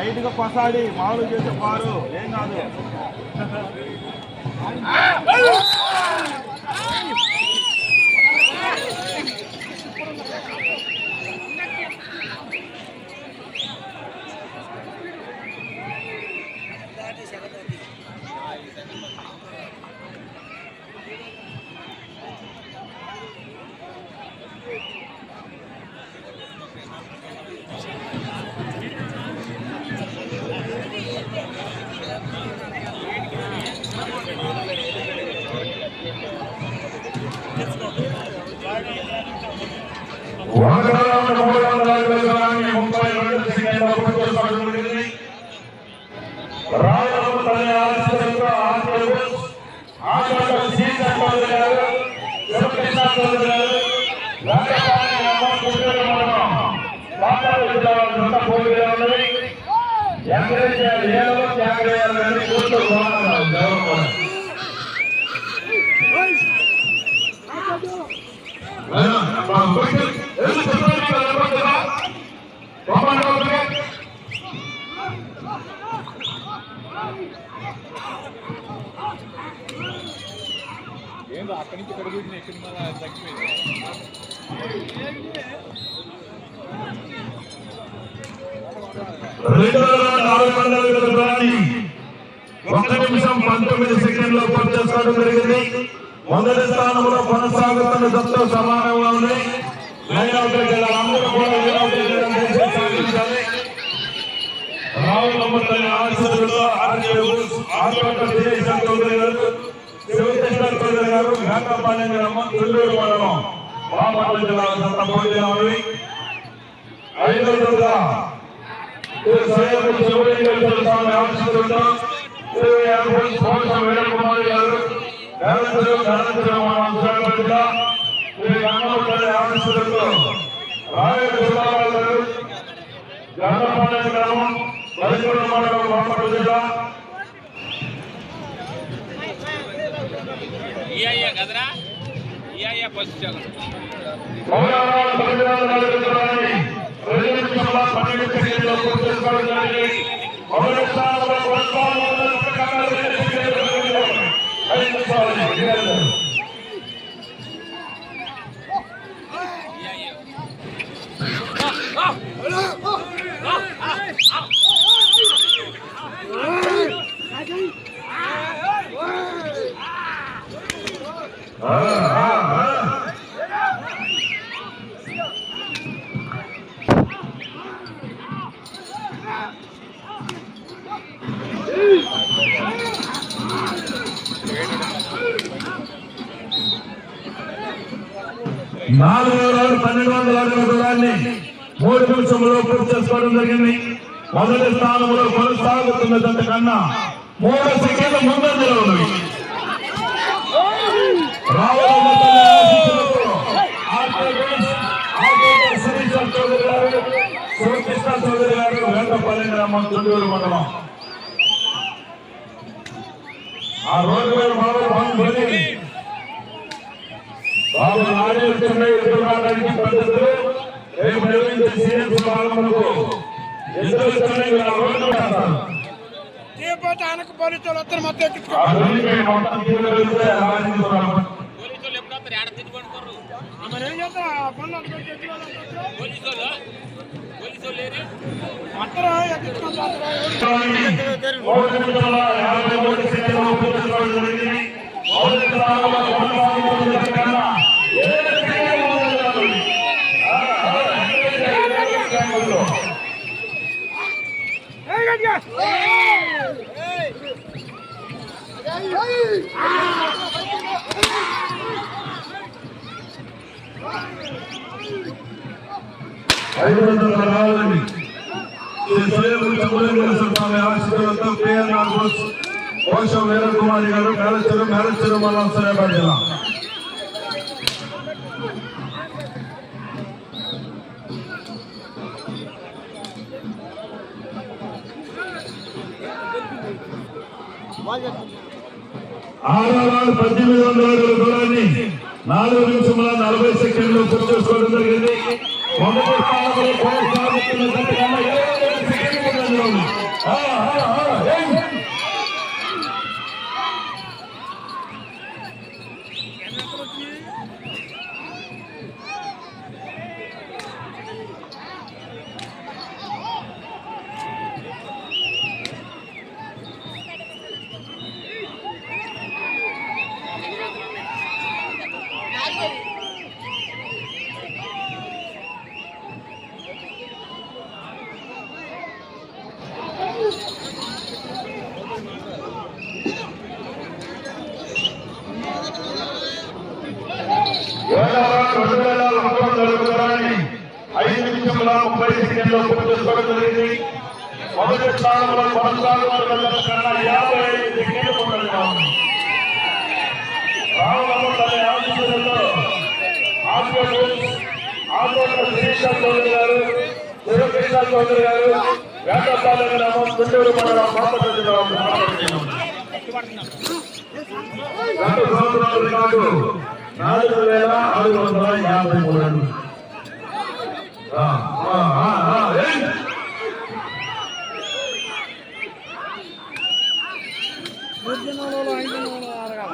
ఐదుగా గా కొసాడి మామూలు చేసే పారు ఏం కాదు వందనాలు మూడు వందల అరవై గ్రామాన్ని ముప్పై రెండు సెకండ్ల పూర్తి చేసుకుంటుంది. రాయలమ్మ తల్లి ఆశీస్సులతో ఆంధ్రప్రదేశ్ ఆంధ్ర శ్రీకాంత్ చౌదరి గారు, శివకృష్ణ చౌదరి గారు, వెంకటపాణి అమ్మ కుటుంబ మండలం, పాతాళ జిల్లాలో జత పోటీలో ఎంకరేజ్ చేయాలి. ఏదో చేయాలని కోరుతూ జవహర్ ఏందో అక్కడి నుంచి ఇక్కడ ఎక్కడి తగ్గిపోయింది రెండు వేల నాలుగు వందల ఒక నిమిషం పంతొమ్మిది సెకండ్లు పూర్తి చేసుకోవడం జరిగింది. మొదటి స్థానంలో కొనసాగుతున్న జట్టు సమానంగా ఉంది. లైన్ అవుట్ జిల్లా అందరూ కూడా లైన్ అవుట్ సాగించాలి రావుల చౌదరి గారు. శివకృష్ణ చౌదరి గారు మేకపాలెం గ్రామం తుళ్ళూరు మండలం. బాపట్ల జిల్లా జట్ట పోటీలో ఉన్నవి ఐదో జత స్వయం శివలింగేశ్వర స్వామి ఆశీస్సులతో శ్రీ యాభై స్పోర్ట్స్ వీరకుమారి గారు నేలంతరం నేలంతరం విశాఖపట్ల శ్రీ గంగమ్మపల్లి ఆశీస్సులతో రాయల సుబ్బారావు గారు గంగపాలెం గ్రామం బలిగూడ మండలం బాపట్ల జిల్లా ఇయ్యా కదరా ఇయ్యా ఫస్ట్ చాలా పౌరాణాల పన్నెండు నాలుగు జనాన్ని రెండు నిమిషాల పన్నెండు సెకండ్లో పూర్తి చేసుకోవడం జరిగింది మొదటి స్థానంలో కొనసాగుతున్న ప్రకారం రెండు సెకండ్లు ఐదు నిమిషాలు నిరంతరం. ఆ, నాలుగు వేల పన్నెండు వందల అడుగుల దూరాన్ని మూడు నిమిషంలో పూర్తి చేసుకోవడం జరిగింది. మొదటి స్థానంలో కొనసాగుతున్నదంత కన్నా మూడు సెకండ్ల ముందంజలో ఉన్నవి చౌదరి శివకృష్ణ చౌదరి గారు వేటపల్లి గ్రామం మండలం. ఆ రోజు మీద బాబు బాగుంది బాబు ఆలోచన పద్ధతులు రేపు నిర్వహించే సీఎం సమారంభంలో ఎదుర్కొనే రోడ్డు వేస్తారు లేకపోతే ఆయనకు పోలీసులు వస్తారు మొత్తం ఎక్కించుకో ఆ రోడ్డుపై మొత్తం తీసుకెళ్తే ఆలోచించుకోవాలి పోలీసు వాళ్ళు ఎప్పుడు ఏడ తిట్టుకుంటారు మరి ఏం చేస్తారు ఆ పనులు అంతా ఎక్కించుకోవాలి పోలీసు వాళ్ళు పోలీసు వాళ్ళు లేరు అత్తరా ఎక్కించుకొని మూడు నిమిషాల యాభై మూడు సెకండ్లు పూర్తి చేసుకోవడం జరిగింది. మొదటి స్థానంలో కొనసాగుతున్న కన్నా ఏడు సెకండ్లు ముందంజలో ఉంది. ఆ, ఆ, ఏడు సెకండ్లు. ఐదు వందల రావాలని శ్రీ స్వయం చంద్రశేఖర స్వామి ఆశీర్వాదంతో కేఎన్ఆర్ బోస్ కోశం వీరకుమారి గారు మేలచెరు మేలచెరు మండలం సూర్యాపేట జిల్లా. ఆరు పద్దెనిమిది వందల అడుగుల దూరాన్ని నాలుగు నిమిషముల నలభై సెకండ్లు పూర్తి చేసుకోవడం జరిగింది. మొదటి స్థానంలో కొనసాగుతున్న జట్టు కన్నా ఏడు సెకండ్లు ముందంజలో ఉంది ఆ, ఆ, ఆ, ఏయ్. రెండు వేల పంతొమ్మిది జరుగుతారని ఐదు నిమిషముల ముప్పై సెకండ్లు పూర్తి చేసుకోవడం జరిగింది మొదటి స్థానంలో కొనసాగుతున్న కన్నా యాభై ఐదు డిగ్రీలు ముందంగా ఉంది రావులమ్మ తల్లి ఆశీస్సులతో ఆటోలు ఆటోల చౌదరి గారు శివకృష్ణ చౌదరి గారు వేటపాలెం గ్రామం గుంటూరు మండలం మాపల్లి సంవత్సరాల రికార్డు నాలుగు వేల ఆరు వందల యాభై మూడు ఐదు నూనె అడగాల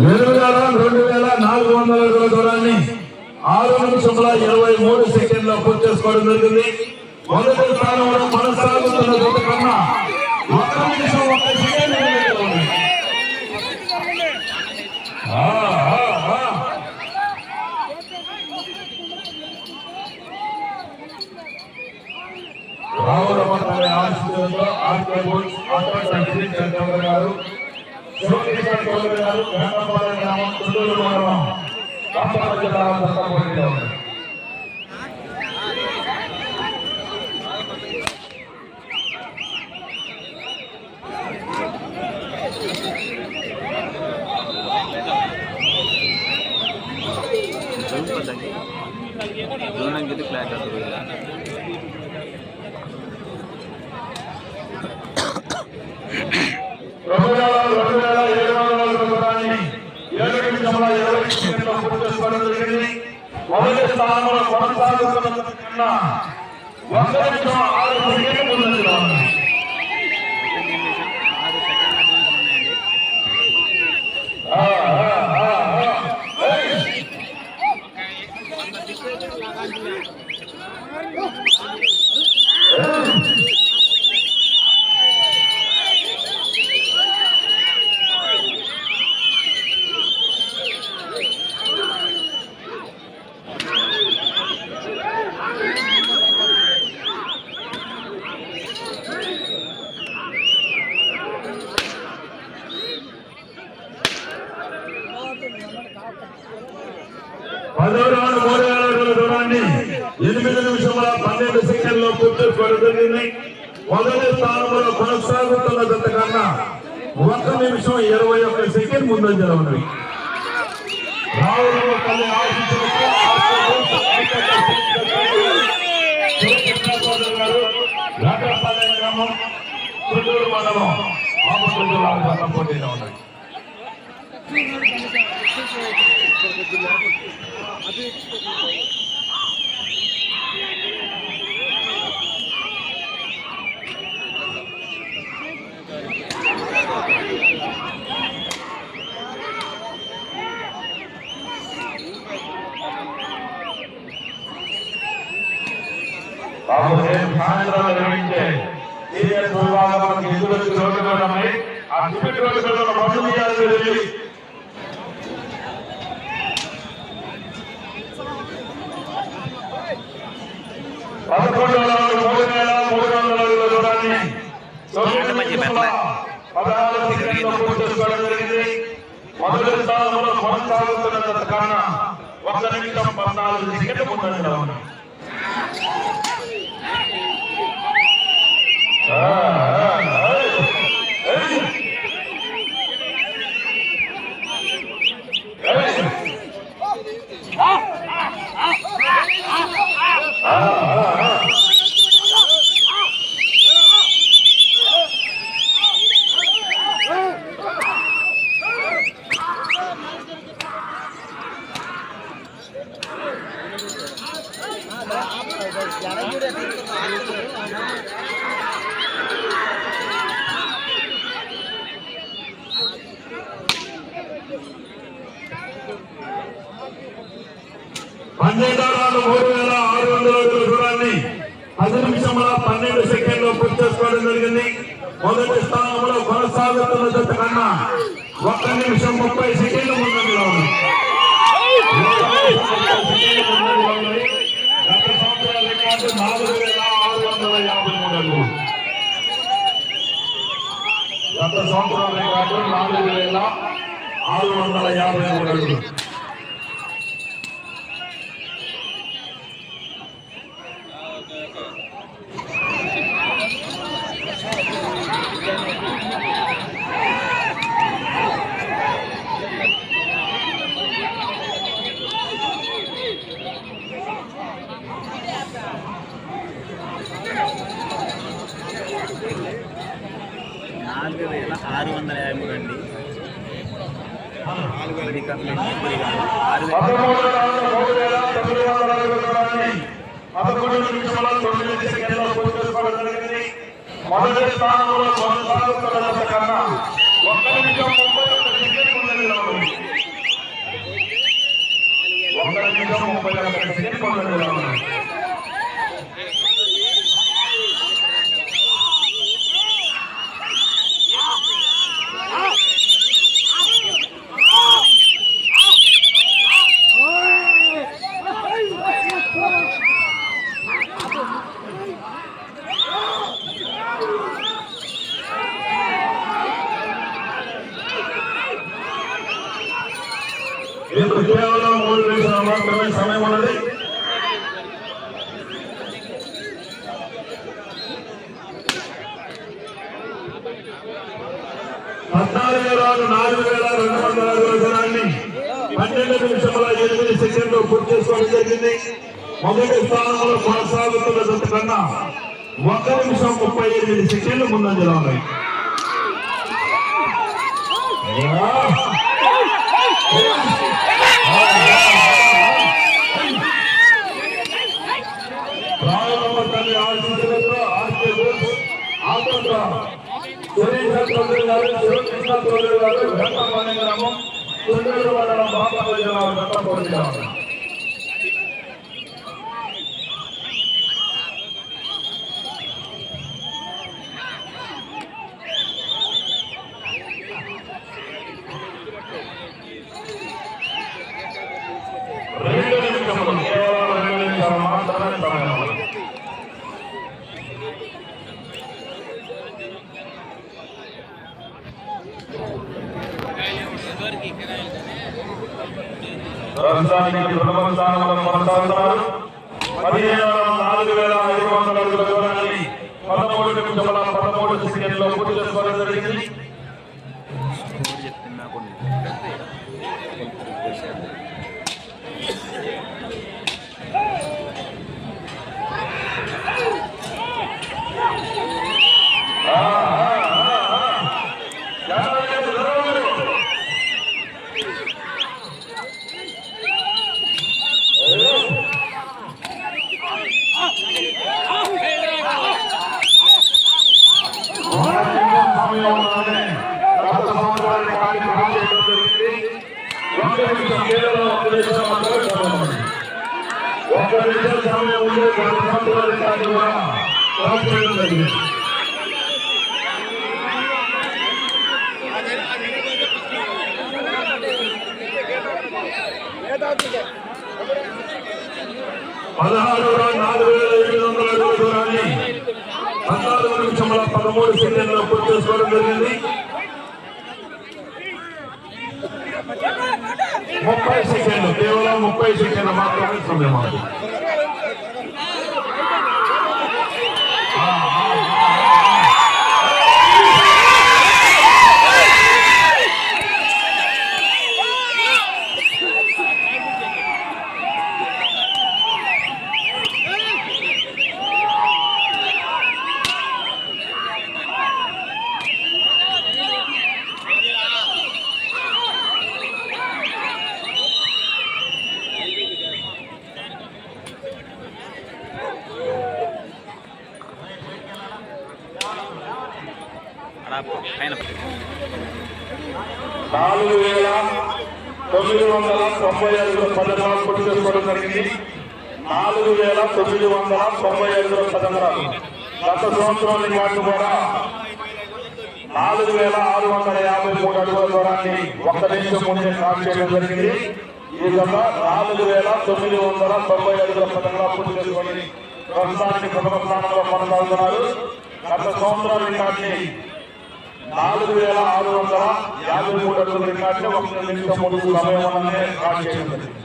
వెలుగుదార రెండు వేల నాలుగు వందల అడుగుల దూరాన్ని ఆరు నిమిషముల ఇరవై మూడు సెకండ్ల పూర్తి చేసుకోవడం జరిగింది మొదటి స్థానంలో కొనసాగుతున్న జత కన్నా ఒక్క నిమిషం ఒక్క సెకండ్ వెనుకగా ఉంది. ఆ, ఆర్కే బోల్స్ ఆటో శ్రీ చంద్రబాబు గారు శివకృష్ణ చౌదరి గారు వేటపాలెం గ్రామం తుండూరు మండలం కాంపల్లి జిల్లా దత్తపల్లిలో పూర్తి జరిగింది మొదటి స్థానంలో కొనసాగుతున్న కన్నా ఒక్క నిమిషం ఆరు సెకండ్లు ముందంజలో ఆరు సెకండ్ అడ్వాన్స్ ఉన్నాయండి ఆ, ఆ, ఆ, ఆ. ఏయ్! పదో రౌండ్ మూడు వేల అడుగుల దూరాన్ని ఎనిమిది నిమిషముల పన్నెండు సెకండ్లో పూర్తి చేసుకోవడం జరిగింది మొదటి స్థానంలో కొనసాగుతున్న జత కన్నా ఒక నిమిషం ఇరవై ఒక్క సెకండ్ ముందంజలో ఉన్నది రావులమ్మ తల్లి గ్రామం మండలం ఆపట్ల పోటీలో ఉన్నాయి రేపు సాయంత్రం నిర్వహించే సీనియర్ విభాగం ఎదురు రోడ్డు మీద ఉన్నాయి ఆ సిమెంట్ రోడ్డు మీద ఉన్న బండ్లు తీయాలి మీరు వెళ్ళి పదకొండు మూడు వేల మూడు వందల అడుగుల దూరాన్ని పదహారు జరిగింది మొదటి స్థానంలో కొనసాగుతున్న ఒక నిమిషం పద్నాలుగు సెకండ్లు ముందంజలో ఉన్నాయి ఆ, ఆ, ఆ. పన్నెండో రౌండ్ మూడు వేల ఆరు వందల అడుగుల దూరాన్ని పది నిమిషముల పన్నెండు సెకండ్లు పూర్తి చేసుకోవడం జరిగింది మొదటి స్థానంలో కొనసాగుతున్న జట్టు కన్నా ఒక్క నిమిషం ముప్పై సెకండ్లు ముందంజలో ఉంది గత సంవత్సరాల రికార్డు నాలుగు వేల ఆరు వందల యాభై మూడు అడుగులు గత సంవత్సరం రికార్డు నాలుగు వేల ఆరు వందల యాభై మూడు అడుగులు నాలుగు వేల ఆరు వందల యాభై మూడు అండి ఇది కంప్లీట్ ఇప్పుడు కాదు. ఆరు వేల పదమూడు రౌండ్ల మూడు వేల తొమ్మిది వందల అడుగుల దూరాన్ని పదకొండు నిమిషముల తొమ్మిది సెకండ్ల పూర్తి చేసుకోవడం జరిగింది మొదటి స్థానంలో కొనసాగుతున్న జత కన్నా ఒక్క నిమిషం ముప్పై ఒక్క సెకండ్ ముందంజలో ఉంది ఒక్క నిమిషం ముప్పై ఒక్క సెకండ్ ముందంజలో ఉంది ఇప్పుడు కేవలం మూడు నిమిషాలు మాత్రమే సమయం ఉన్నది పద్నాలుగు రోజు నాలుగు వేల రెండు వందల అరవై జనాన్ని పన్నెండు నిమిషముల ఎనిమిది సెకండ్లు చేసుకోవడం జరిగింది. మొదటి స్థానంలో కొనసాగుతున్న జత కన్నా ఒక నిమిషం ముప్పై ఎనిమిది సెకండ్లు ముందంజలో ఉన్నాయి. రాయలమ్మ తల్లి ఆశీస్సులతో ఆర్కే బోస్ ఆటోట సురేష్ చౌదరి గారు శివకృష్ణ చౌదరి గారు ఘట్టపాణి గ్రామం తుండూరు మండలం బాపట్ల జిల్లా ఘట్టపాణి గ్రామం రెండు నిమిషములు కేవలం రెండు నిమిషాలు మాత్రమే సమయం ఉన్నది. ప్రస్తుతానికి ప్రథమ స్థానంలో పదిహేను నాలుగు వేల ఐదు వందల అడుగుల దూరాన్ని పదమూడు నిమిషముల పదమూడు సెకండ్లో పూర్తి చేసుకోవడం జరిగింది కోడ్ చెప్తున్నా కొన్ని సమయం ఉన్నది. గత సంవత్సరానికి కాని పూర్తి చేయడం జరిగింది. ఒక్క నిమిషం కేవలం ఒక్క నిమిషం మాత్రమే సమయం ఉంది. ఒక్క నిమిషం కూడా జరిగింది. పదహారు నాలుగు వేల ఎనిమిది వందల అడుగుల దూరాన్ని పద్నాలుగు నిమిషముల పదమూడు సెకండ్లు పూర్తి చేసుకోవడం జరిగింది. ముప్పై సెకండ్లు కేవలం ముప్పై సెకండ్లు మాత్రమే సమయం అవుతుంది అలా పైన నాలుగు వేల తొమ్మిది వందల తొంభై ఐదు పథకాలు పూర్తి చేసుకోవడం జరిగింది నాలుగు వేల తొమ్మిది వందల తొంభై ఐదు పథకాలు గత సంవత్సరం రికార్డు కూడా నాలుగు వేల ఆరు వందల యాభై మూడు అడుగుల దూరాన్ని ఒక్క నిమిషం ముందే క్రాస్ చేయడం జరిగింది. ఈ గత నాలుగు వేల తొమ్మిది వందల తొంభై ఐదు పథకాలు పూర్తి చేసుకొని ప్రస్తుతానికి ప్రథమ స్థానంలో కొనసాగుతున్నారు. గత సంవత్సరం రికార్డుని నాలుగు వేల ఆరు వందల యాభై మూడు అడుగుల రికార్డుని ఒక నిమిషం ముందు సమయం అన్నదే క్రాస్ చేయడం జరిగింది.